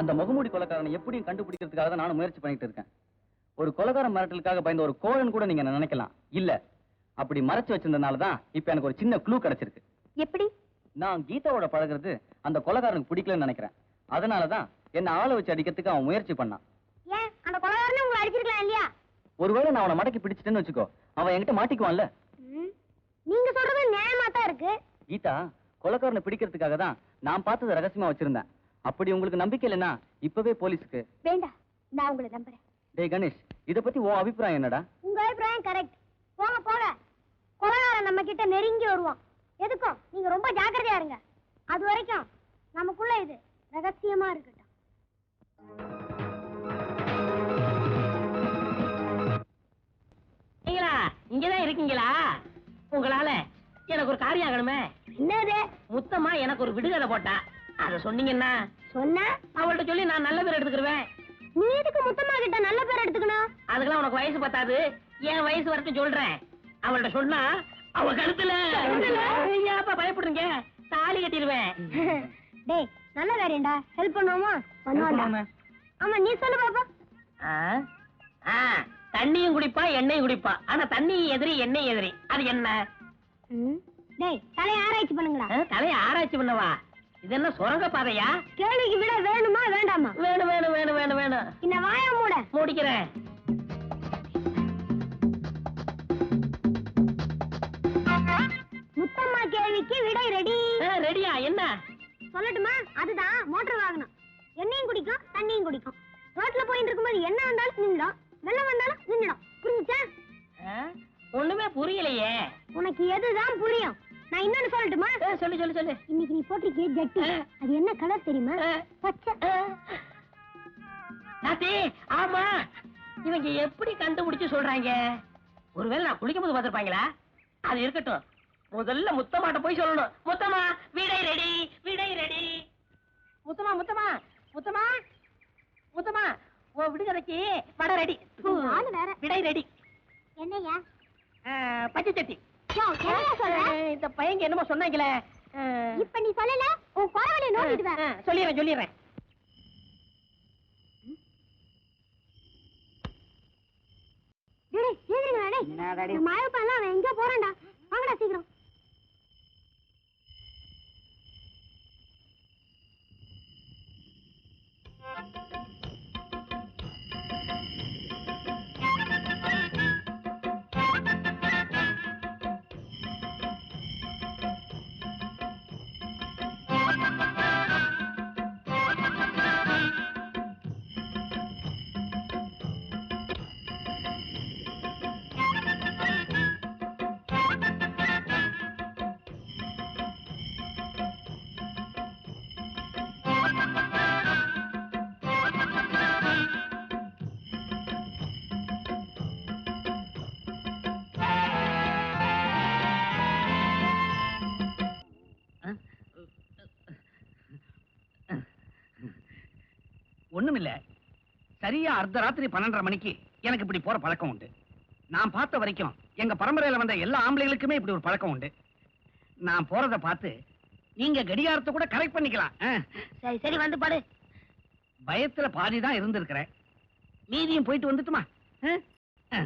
அந்த முகமூடி கொலைக்காரனை எப்படியும் கண்டுபிடிக்கிறதுக்காக தான் நானும் முயற்சி பண்ணிட்டு இருக்கேன். ஒரு கொலைகார மிரட்டலுக்காக பயந்த ஒரு கோழன் கூட நீங்க நினைக்கலாம்? இல்ல. அப்படி மறைச்சு வச்சிருந்தனால தான் இப்ப எனக்கு ஒரு சின்ன க்ளூ கிடைச்சிருக்கு. எப்படி? நான் கீதாவோட பழகுறது அந்த கொலைகாரனுக்கு பிடிக்கலன்னு நினைக்கிறேன். அதனால தான் என்ன ஆளை வச்சு அடிக்கிறதுக்கு அவன் முயற்சி பண்ணான். ஏன்? அந்த கொலகாரனை உங்களை அடிச்சிருக்கலாம் இல்லையா? ஒருவேளை நான் அவனை மடக்கி பிடிச்சிட்டேன்னு வச்சுக்கோ அவன் என்கிட்ட மாட்டிக்குவான்ல. நீங்க சொல்றது நியாயமா தான் இருக்கு. கீதா கொலைக்காரனை பிடிக்கிறதுக்காக தான் நான் பார்த்ததை ரகசியமா வச்சிருந்தேன். அப்படி உங்களுக்கு நம்பிக்கை இல்லைன்னா இப்பவே போலீஸுக்கு. வேண்டாம் நான் உங்களை நம்புறேன். டேய் கணேஷ் இத பத்தி உன் அபிப்பிராயம் என்னடா? உங்க அபிப்பிராயம் கரெக்ட் போங்க போங்க. கொலகாரன் நம்ம கிட்ட நெருங்கி வருவான். எதுக்கும் நீங்க ரொம்ப ஜாக்கிரதையா இருங்க. அது வரைக்கும் நமக்குள்ள இது ரகசியமா இருக்கட்டும். நீங்களா இங்கதான் இருக்கீங்களா? உங்களால எனக்கு ஒரு காரியம் ஆகணுமே. என்னது? முத்தமா எனக்கு ஒரு விடுதலை போட்டா. அத சொன்னீங்கன்னா சொன்ன? அவள்கிட்ட சொல்லி நான் நல்ல பேர் எடுத்துக்கிருவேன். நீ எதுக்கு முத்தம்மா கிட்ட நல்ல பேர் எடுத்துக்கணும்? அதுக்கெல்லாம் உனக்கு வயசு பத்தாது. என் வயசு வரைக்கும் சொல்றேன். அவள்கிட்ட சொன்னா அவ கழுத்துல. ஏப்பா பயப்படுறீங்க தாலி கட்டிடுவேன் டேய் நல்ல காரியம்டா. ஹெல்ப் பண்ணுவோமா? பண்ணுவாண்டா ஆமா நீ சொல்லு பாப்பா ஆ? ஆ, தண்ணியும் குடிப்பா எண்ணெயும் குடிப்பா. ஆனா தண்ணி எதிரி எண்ணெய் எதிரி. அது என்ன. டேய் தலையை ஆராய்ச்சி பண்ணுங்களா தலைய ஆராய்ச்சி பண்ணவா? இது என்ன சுரங்க பாதையா? கேள்விக்கு விட வேணுமா வேண்டாமா? வேணும் வேணும் வேணும் வேணும் வேணும். இந்த வாய மூட. முடிக்கிறேன். முத்தம்மா கேள்விக்கு விடை ரெடி. ரெடியா? என்ன? சொல்லட்டுமா? அதுதான் மோட்டார் வாகனம். எண்ணெயும் குடிக்கும் தண்ணியும் குடிக்கும். ரோட்ல போயிட்டு இருக்கும்போது என்ன வந்தாலும் நின்னுடும். வெள்ளம் வந்தாலும் நின்னுடும். புரிஞ்சுச்சா? ஒண்ணுமே புரியலையே. உனக்கு எதுதான் புரியும்? நான் இன்னொன்னு சொல்லட்டுமா? சொல்லு சொல்லு சொல்லு. இன்னைக்கு நீ போட்டிருக்கிய ஜட்டி. அது என்ன கலர் தெரியுமா. பச்சை. நாத்தி ஆமா. இவங்க எப்படி கண்டுபிடிச்சு சொல்றாங்க? ஒருவேளை நான் குளிக்கும் போது பார்த்திருப்பாங்களா? அது இருக்கட்டும். முதல்ல முத்தமாட்ட போய் சொல்லணும். முத்தமா விடை ரெடி விடை ரெடி. முத்தமா முத்தமா முத்தமா முத்தமா ஓ விடுகதைக்கு வடை ரெடி. விடை ரெடி. என்னையா பச்சை சட்டி. இந்த பையங்க என்னமோ சொன்னாங்களே. இப்ப நீ சொல்லல உன் ஆ, வர சொல்லிடுறேன் சொல்லிடுறேன். மழைப்பெல்லாம் அவன் எங்கேயோ போறான்டா. வாங்கடா சீக்கிரம். ஒண்ணுமில்ல. சரியா அர்த்த ராத்திரி பன்னெண்டரை மணிக்கு எனக்கு இப்படி போற பழக்கம் உண்டு. நான் பார்த்த வரைக்கும் எங்க பரம்பரையில வந்த எல்லா ஆம்பளைகளுக்குமே இப்படி ஒரு பழக்கம் உண்டு. நான் போறத பார்த்து நீங்க கடிகாரத்தை கூட கரெக்ட் பண்ணிக்கலாம். சரி சரி வந்து பாடு. பயத்துல பாதி தான் இருந்திருக்கிறேன். மீதியும் போயிட்டு வந்துட்டுமா? ஆ?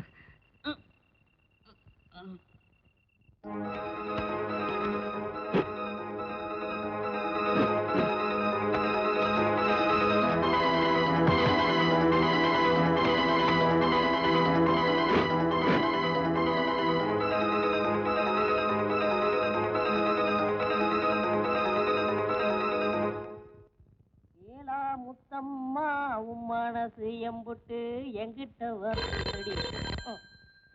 மனசு எம்புட்டு எங்கிட்ட வருடி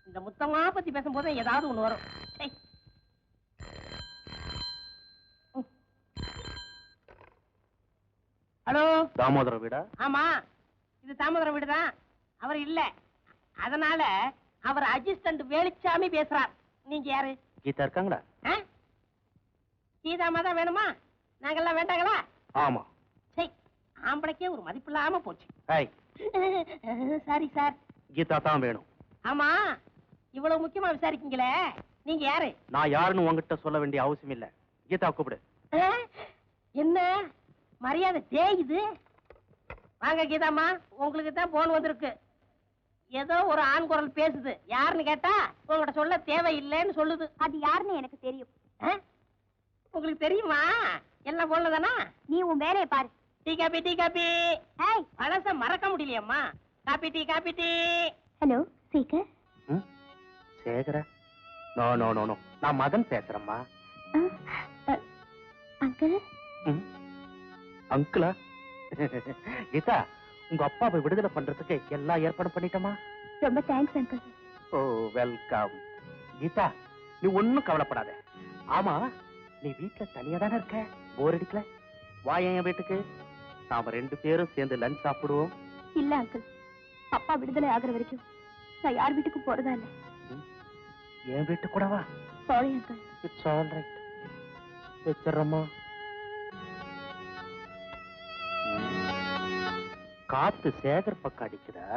இந்த முத்தம்மா பத்தி பேசும்போது ஏதாவது ஒண்ணு வரும். ஹலோ? தாமோதர வீடா? ஆமா. இது தாமோதரம் வீடுதான் அவர் இல்ல. அதனால அவர் அசிஸ்டன்ட் வேலுச்சாமி பேசுறார். நீங்க யாரு? கீதா இருக்காங்களா? ஆ? சீதாமா தான் வேணுமா? நாங்கெல்லாம் வேண்டாங்களா? ஆமா. ஆம்பளைக்கே ஒரு மதிப்பு இல்லாம போச்சு. Sorry sir. கீதா தான் வேணும். ஆமா. இவ்வளவு முக்கியமா விசாரிக்கீங்களே. நீங்க யாரு? நான் யாருன்னு உங்ககிட்ட சொல்ல வேண்டிய அவசியம் இல்ல. கீதா கூப்பிடு? என்ன? மரியாதை தேயுது வாங்க கீதாம்மா. உங்களுக்கு தான் போன் வந்திருக்கு. ஏதோ ஒரு ஆண் குரல் பேசுது. யாருன்னு கேட்டா உங்கள்கிட்ட சொல்ல தேவையில்லைன்னு சொல்லுது. அது யாருன்னு எனக்கு தெரியும். ஆ? உங்களுக்கு தெரியுமா? எல்லாம் போன்ல தானா? நீ உன் வேலையை பாரு. Tea coffee tea coffee. ஏய். பழச மறக்க முடியலையம்மா. Coffee tea coffee tea. Hello seeker சேகர. No no no no. நான் மகன் பேசுறேம்மா. அங்கிள். அங்கிளா? கீதா உங்க அப்பாவை விடுதலை பண்றதுக்கு எல்லா ஏற்பாடும் பண்ணிட்டோமா? ரொம்ப thanks uncle. Oh welcome. Geetha நீ ஒண்ணும் கவலைப்படாத. ஆமா நீ வீட்ல தனியா தானே இருக்க? போர் அடிக்கல? வா என் வீட்டுக்கு? நாம ரெண்டு பேரும் சேர்ந்து லஞ்ச் சாப்பிடுவோம். இல்ல அங்கிள் அப்பா விடுதலை ஆகுற வரைக்கும் நான் யார் வீட்டுக்கு போறதா இல்ல. என் வீட்டுக்கு கூட வா. Sorry uncle it's all right வச்சிடறோமா? காத்து சேகர் பக்கம் அடிக்குதா?